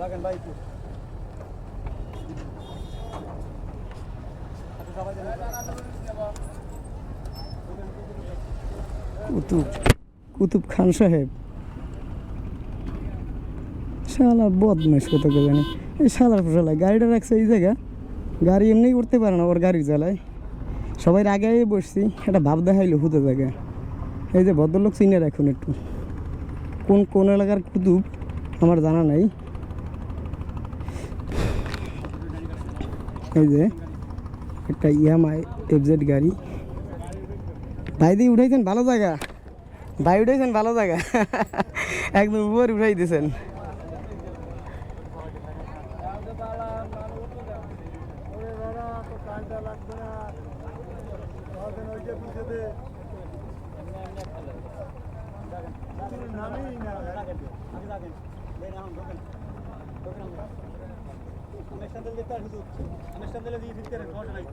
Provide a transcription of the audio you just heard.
লাগেন ভাই কুতুব কুতুব খান সাহেব। শালা বদমাইশ কত জানি। এই শালার ফসলায় গাড়িটা রাখছে এই জায়গা। গাড়ি এমনি উঠতে পারে না ওর গাড়ির জ্বালায়। সবাই আগে বসছি, একটা ভাব দেখাইলো হুতে জায়গা এই যে ভদ্রলোক চিনে রাখুন একটু। কোন কোন এলাকার কুতুব আমার জানা নাই। এই যে, একটা ইয়ামাই এফজেড গাড়ি। ভাই দিয়ে উঠাইছেন ভালো জায়গা। ভাই উঠাইছেন ভালো জায়গা। একদম উপরে উঠাই দিয়েছেন আমি স্ট্যান্ডেল দেখতে আর শুধু আমি স্ট্যান্ডেলে দিয়ে করেন সমস্যা নাই।